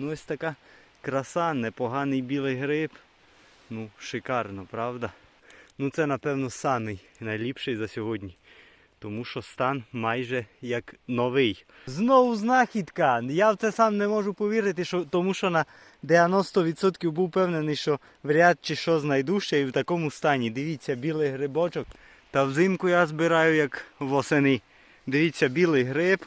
Ну ось така краса, непоганий білий гриб. Ну, шикарно, правда? Ну це, напевно, самий найліпший за сьогодні. Тому що стан майже як новий. Знову знахідка. Я в це сам не можу повірити, що, тому що на 90% був впевнений, що вряд чи що знайду ще і в такому стані. Дивіться, білий грибочок. Та взимку я збираю як восени. Дивіться, білий гриб,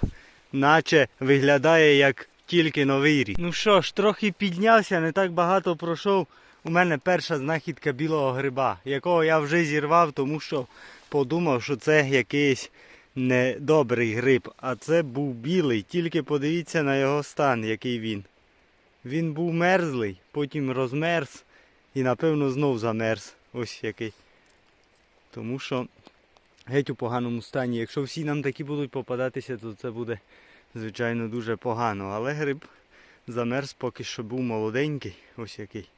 наче виглядає як тільки новий рік. Ну що ж, трохи піднявся, не так багато пройшов. У мене перша знахідка білого гриба, якого я вже зірвав, тому що подумав, що це якийсь недобрий гриб. А це був білий. Тільки подивіться на його стан, який він. Він був мерзлий, потім розмерз і напевно знов замерз. Ось який. Тому що геть у поганому стані. Якщо всі нам такі будуть попадатися, то це буде, звичайно, дуже погано. Але гриб замерз поки що був молоденький. Ось який.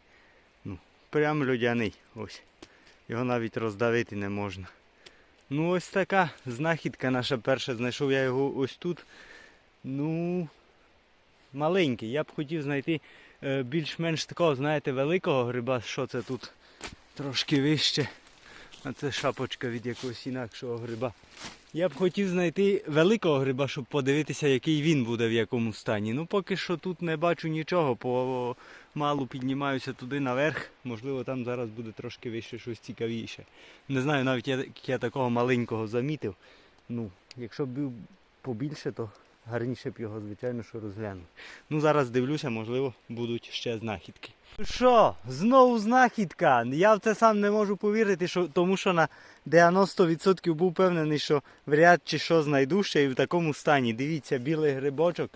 Ну, прям людяний. Ось. Його навіть роздавити не можна. Ну ось така знахідка наша перша. Знайшов я його ось тут. Ну, маленький. Я б хотів знайти е, більш-менш такого, знаєте, великого гриба. Що це тут трошки вище. А це шапочка від якогось інакшого гриба. Я б хотів знайти великого гриба, щоб подивитися, який він буде в якому стані. Ну поки що тут не бачу нічого, по малу піднімаюся туди наверх. Можливо, там зараз буде трошки вище щось цікавіше. Не знаю, навіть як я такого маленького замітив. Ну, якщо б був побільше, то гарніше б його, звичайно, що розглянув. Ну зараз дивлюся, можливо, будуть ще знахідки. Що, знову знахідка. Я в це сам не можу повірити, що, тому що на 90% був впевнений, що вряд чи що знайду ще і в такому стані. Дивіться, білий грибочок.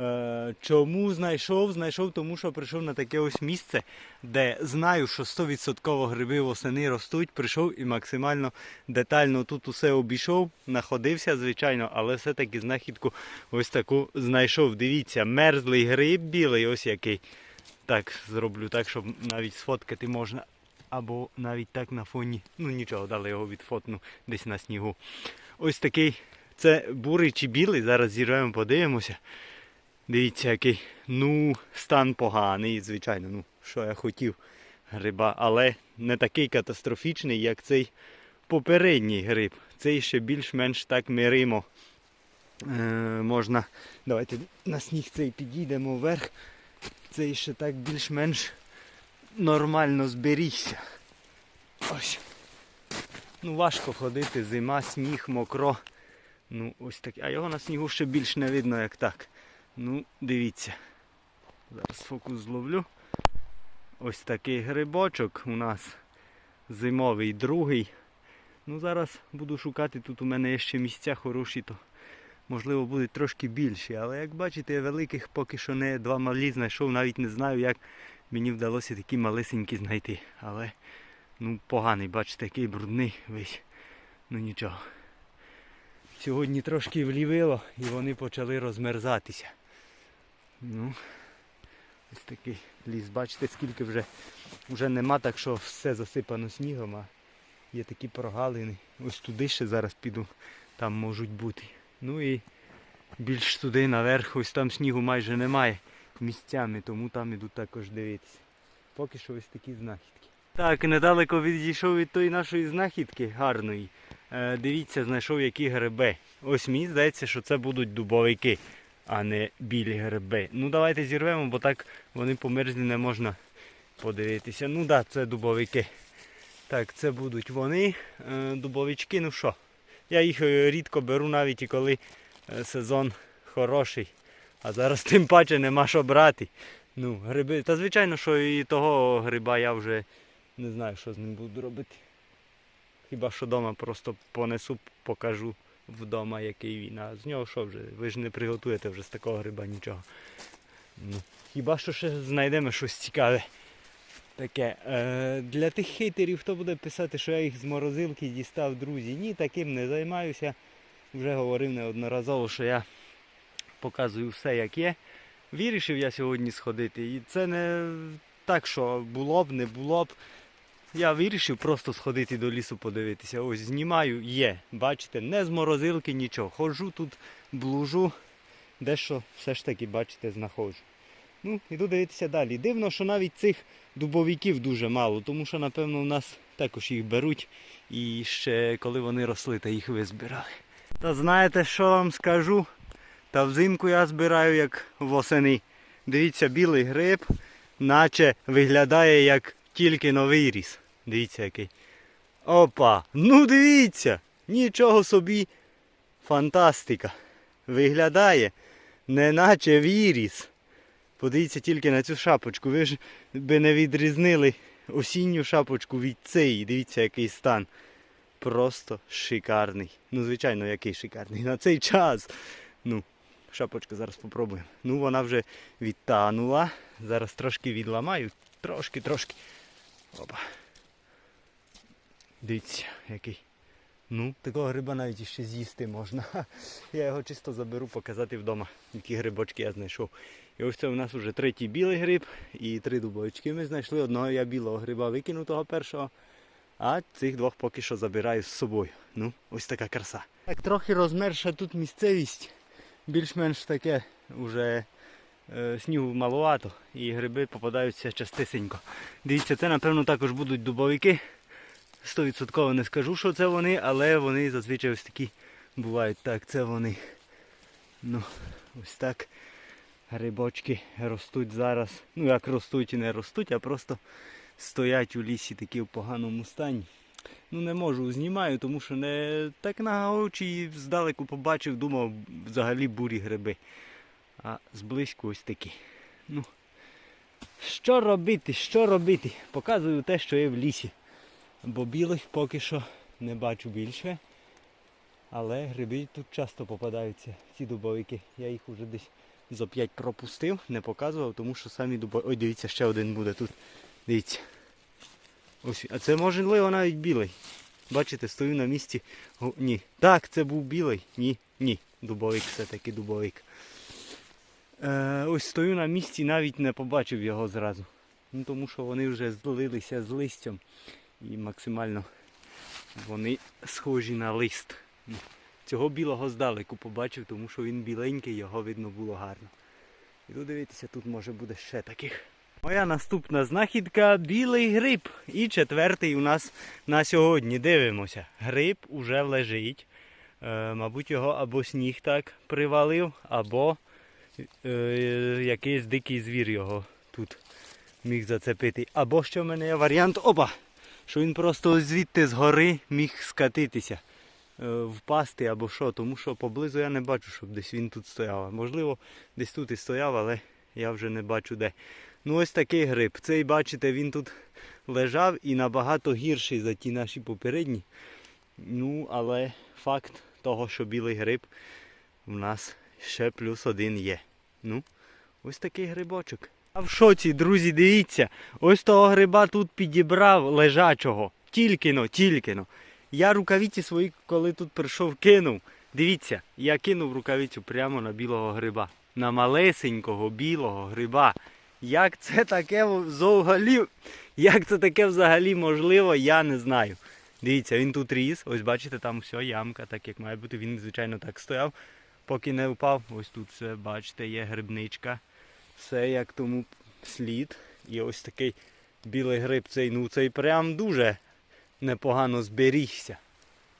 Е, чому знайшов? Знайшов, тому що прийшов на таке ось місце, де знаю, що 100% гриби восени ростуть. Прийшов і максимально детально тут усе обійшов, находився, звичайно, але все-таки знахідку ось таку знайшов. Дивіться, мерзлий гриб білий, ось який. Так, зроблю так, щоб навіть сфоткати можна. Або навіть так на фоні. Ну нічого, дали його відфотну десь на снігу. Ось такий. Це бурий чи білий. Зараз зірвемо, подивимося. Дивіться, який. Ну, стан поганий, звичайно. Ну, що я хотів гриба. Але не такий катастрофічний, як цей попередній гриб. Цей ще більш-менш так миримо. Е, можна. Давайте на сніг цей підійдемо вверх. Цей ще так більш-менш нормально зберігся. Ось. Ну, важко ходити, зима, сніг, мокро. Ну, ось так. А його на снігу ще більш не видно, як так. Ну, дивіться. Зараз фокус зловлю. Ось такий грибочок у нас зимовий другий. Ну, зараз буду шукати. Тут у мене ще місця хороші, то можливо будуть трошки більші. Але як бачите, великих поки що не два малі знайшов, навіть не знаю, як мені вдалося такі малесенькі знайти. Але ну поганий, бачите, такий брудний весь. Ну нічого. Сьогодні трошки влівило і вони почали розмерзатися. Ну, ось такий ліс. Бачите, скільки вже, вже нема, так що все засипано снігом, а є такі прогалини. Ось туди ще зараз піду, там можуть бути. Ну і більш туди наверх, ось там снігу майже немає місцями, тому там іду також дивитися. Поки що ось такі знахідки. Так, недалеко відійшов від тої нашої знахідки гарної. Е, дивіться, знайшов які гриби. Ось мені здається, що це будуть дубовики, а не білі гриби. Ну давайте зірвемо, бо так вони померзлі не можна подивитися. Ну так, да, це дубовики. Так, це будуть вони. Е, дубовички, ну що. Я їх е, рідко беру навіть і коли е, сезон хороший. А зараз тим паче нема що брати. Ну, гриби. Та звичайно, що і того гриба я вже не знаю, що з ним буду робити. Хіба що вдома просто понесу, покажу вдома, який він. А з нього що вже? Ви ж не приготуєте вже з такого гриба нічого. Ну, хіба що ще знайдемо щось цікаве. Таке. Е, для тих хейтерів, хто буде писати, що я їх з морозилки дістав, друзі. Ні, таким не займаюся. Вже говорив неодноразово, що я показую все як є. Вирішив я сьогодні сходити. І це не так, що було б, не було б. Я вирішив просто сходити до лісу подивитися. Ось знімаю, є. Бачите, не з морозилки нічого. Ходжу тут, блужу, дещо все ж таки, бачите, знаходжу. Ну, іду дивитися далі. Дивно, що навіть цих дубовиків дуже мало, тому що, напевно, у нас також їх беруть. І ще коли вони росли, та їх визбирали. Та знаєте, що вам скажу? Та взимку я збираю як восени. Дивіться, білий гриб, наче виглядає як тільки новий ріс. Дивіться який. Опа! Ну дивіться! Нічого собі. Фантастика. Виглядає, неначе віріс. Подивіться тільки на цю шапочку. Ви ж би не відрізнили осінню шапочку від цієї. Дивіться, який стан. Просто шикарний. Ну, звичайно, який шикарний. На цей час. Ну, шапочку зараз спробуємо. Ну, вона вже відтанула. Зараз трошки відламаю. Трошки, трошки. Опа. Дивіться, який. Ну, такого гриба навіть іще з'їсти можна. Я його чисто заберу показати вдома, які грибочки я знайшов. І ось це у нас вже третій білий гриб і три дубовички ми знайшли. Одного я білого гриба викинув того першого, а цих двох поки що забираю з собою. Ну, ось така краса. Так, трохи розмерша тут місцевість. Більш-менш таке вже е, снігу маловато і гриби попадаються частисенько. Дивіться, це напевно також будуть дубовики. Стовідсотково не скажу, що це вони, але вони зазвичай ось такі бувають. Так, це вони. Ну, ось так. Грибочки ростуть зараз. Ну як ростуть і не ростуть, а просто стоять у лісі такі в поганому стані. Ну не можу, знімаю, тому що не так на очі здалеку побачив, думав взагалі бурі гриби. А зблизьку ось такі. Ну, що робити, що робити? Показую те, що є в лісі. Бо білих поки що не бачу більше. Але гриби тут часто попадаються, ці дубовики. Я їх вже десь зо 5 пропустив, не показував, тому що самі дубовики... Ой, дивіться, ще один буде тут. Дивіться. Ось, а це можливо навіть білий. Бачите, стою на місці. О, ні. Так, це був білий. Ні, ні. Дубовик все-таки дубовик. Е, ось стою на місці, навіть не побачив його зразу. Ну, тому що вони вже злилися з листям і максимально вони схожі на лист. Ну, Цього білого здалеку побачив, тому що він біленький, його видно було гарно. Іду дивитися, тут може буде ще таких. Моя наступна знахідка білий гриб. І четвертий у нас на сьогодні. Дивимося. Гриб уже лежить. Е, мабуть, його або сніг так привалив, або е, якийсь дикий звір його тут міг зацепити. Або ще в мене є варіант, опа! Що він просто звідти з гори міг скатитися, е, впасти або що, тому що поблизу я не бачу, щоб десь він тут стояв. Можливо, десь тут і стояв, але я вже не бачу де. Ну ось такий гриб. Цей, бачите, він тут лежав і набагато гірший за ті наші попередні. Ну, але факт того, що білий гриб у нас ще плюс один є. Ну, ось такий грибочок. В шоці, друзі, дивіться, ось того гриба тут підібрав лежачого. Тільки-но, тільки-но. Я рукавиці свої, коли тут прийшов, кинув. Дивіться, я кинув рукавицю прямо на білого гриба. На малесенького білого гриба. Як це таке взагалі, як це таке взагалі можливо, я не знаю. Дивіться, він тут ріс. Ось бачите, там все, ямка, так як має бути. Він, звичайно, так стояв, поки не впав. Ось тут все, бачите, є грибничка. Все як тому слід. І ось такий білий гриб цей, ну цей прям дуже непогано зберігся.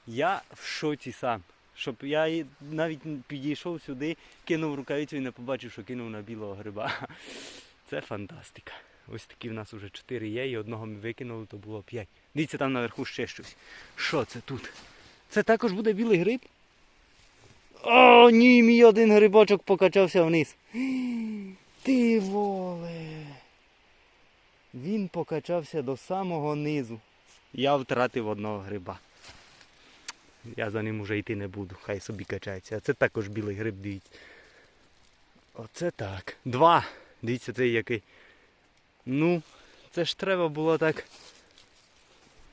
Я в шоці сам. Щоб я навіть підійшов сюди, кинув рукавицю і не побачив, що кинув на білого гриба. Це фантастика. Ось такі в нас вже 4 є, і одного ми викинули, то було 5. Дивіться, там наверху ще щось. Що це тут? Це також буде білий гриб? О, ні, мій один грибочок покачався вниз. Ти воле. Він покачався до самого низу. Я втратив одного гриба. Я за ним уже йти не буду, хай собі качається. А це також білий гриб, дивіться. Оце так. Два. Дивіться, цей який. Ну, це ж треба було так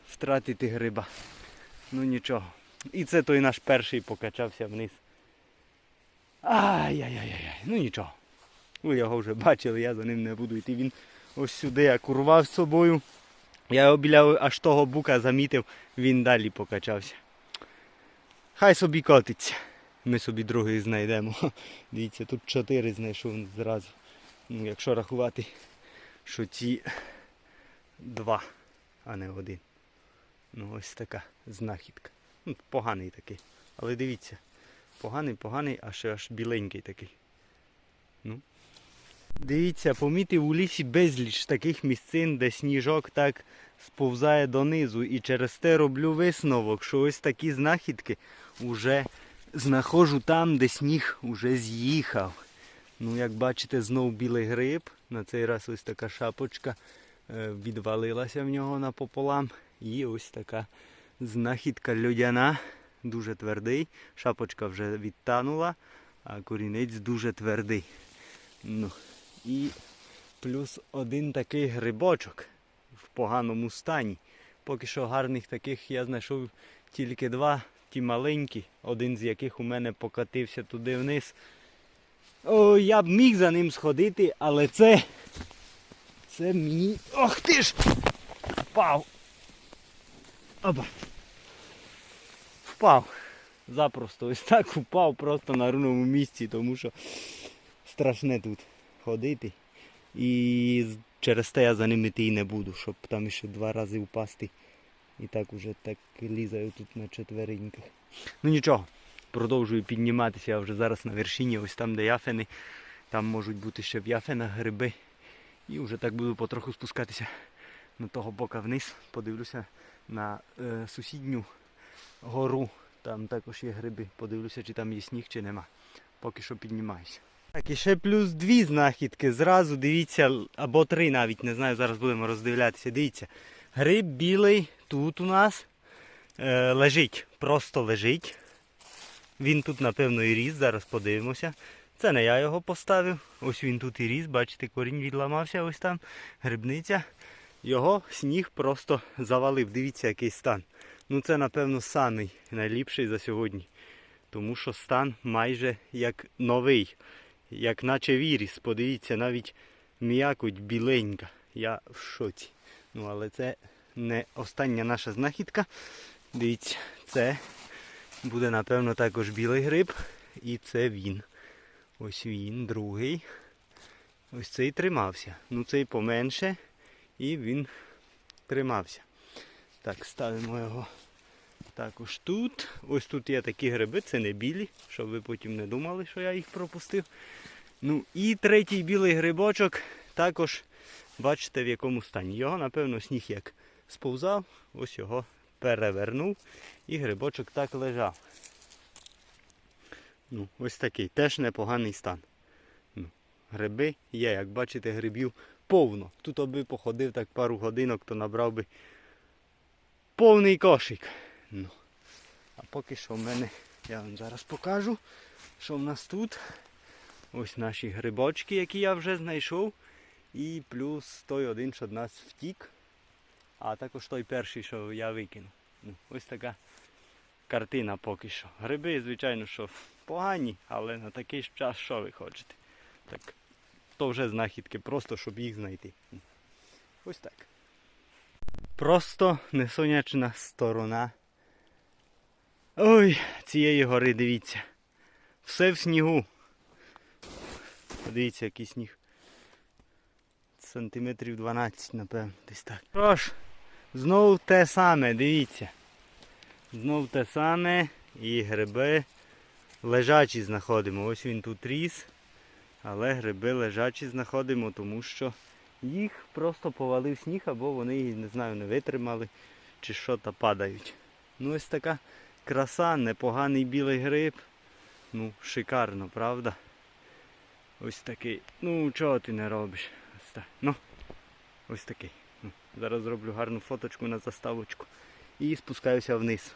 втратити гриба. Ну нічого. І це той наш перший покачався вниз. Ай-яй-яй-яй. Ну нічого. Ви його вже бачили, я за ним не буду йти. Він ось сюди як урвав з собою. Я його біля аж того бука замітив, він далі покачався. Хай собі котиться. Ми собі другий знайдемо. Дивіться, тут чотири знайшов зразу. Ну, якщо рахувати, що ці два, а не один. Ну ось така знахідка. Ну, поганий такий. Але дивіться, поганий, поганий, а ще аж біленький такий. Ну. Дивіться, помітив у лісі безліч таких місцин, де сніжок так сповзає донизу. І через те роблю висновок, що ось такі знахідки вже знаходжу там, де сніг уже з'їхав. Ну, як бачите, знов білий гриб. На цей раз ось така шапочка е, відвалилася в нього напополам. І ось така знахідка льодяна, дуже твердий. Шапочка вже відтанула, а корінець дуже твердий. Ну, і плюс один такий грибочок в поганому стані. Поки що гарних таких я знайшов тільки два, ті маленькі, один з яких у мене покатився туди вниз. О, я б міг за ним сходити, але це. Це мені. Ох ти ж! Впав! Опа! Впав! Запросто ось так впав просто на рівному місці, тому що страшне тут ходити. І через те я за ним іти і не буду, щоб там ще два рази впасти. І так уже так лізаю тут на четвереньках. Ну нічого, продовжую підніматися. Я вже зараз на вершині, ось там, де яфени. Там можуть бути ще в яфенах гриби. І вже так буду потроху спускатися на того бока вниз. Подивлюся на е, сусідню гору. Там також є гриби. Подивлюся, чи там є сніг, чи нема. Поки що піднімаюся. Так, і ще плюс дві знахідки. Зразу дивіться, або три навіть, не знаю, зараз будемо роздивлятися. Дивіться. Гриб білий тут у нас е, лежить, просто лежить. Він тут, напевно, і ріс, зараз подивимося. Це не я його поставив. Ось він тут і ріс, бачите, корінь відламався, ось там грибниця. Його сніг просто завалив. Дивіться, який стан. Ну це, напевно, самий найліпший за сьогодні. Тому що стан майже як новий, як наче віріс. Подивіться, навіть м'якоть біленька. Я в шоці. Ну, але це не остання наша знахідка. Дивіться, це буде, напевно, також білий гриб. І це він. Ось він, другий. Ось цей тримався. Ну цей поменше. І він тримався. Так, ставимо його також тут. Ось тут є такі гриби, це не білі, щоб ви потім не думали, що я їх пропустив. Ну і третій білий грибочок також бачите в якому стані. Його, напевно, сніг як сповзав, ось його перевернув і грибочок так лежав. Ну, ось такий теж непоганий стан. Ну, гриби є, як бачите, грибів повно. Тут аби походив так пару годинок, то набрав би повний кошик. Ну, а поки що в мене, я вам зараз покажу, що в нас тут. Ось наші грибочки, які я вже знайшов. І плюс той один, що від нас втік. А також той перший, що я викинув. Ну, ось така картина поки що. Гриби, звичайно, що погані, але на такий час що ви хочете. Так, то вже знахідки, просто щоб їх знайти. Ось так. Просто несонячна сторона. Ой, цієї гори, дивіться. Все в снігу. Подивіться, який сніг. Сантиметрів 12, напевно, десь так. Що знову те саме, дивіться. Знов те саме і гриби лежачі знаходимо. Ось він тут ріс. Але гриби лежачі знаходимо, тому що їх просто повалив сніг, або вони, не знаю, не витримали чи що та падають. Ну ось така краса, непоганий білий гриб. Ну, шикарно, правда? Ось такий. Ну, чого ти не робиш? Ось так. Ну, ось такий. Ну, зараз зроблю гарну фоточку на заставочку. І спускаюся вниз.